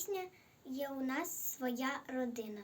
пісня Є у нас своя родина.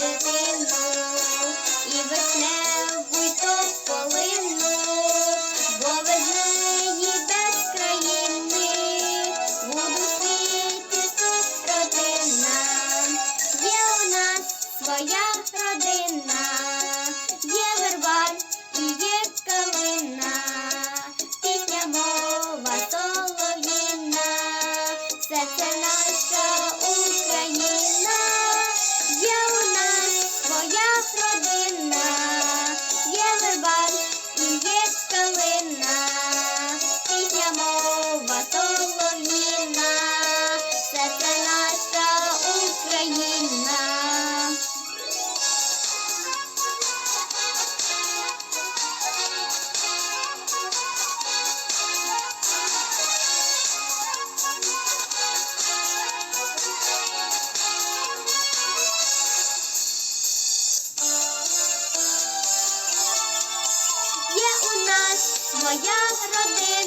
ಗೆದ್ದೆ Нас родина,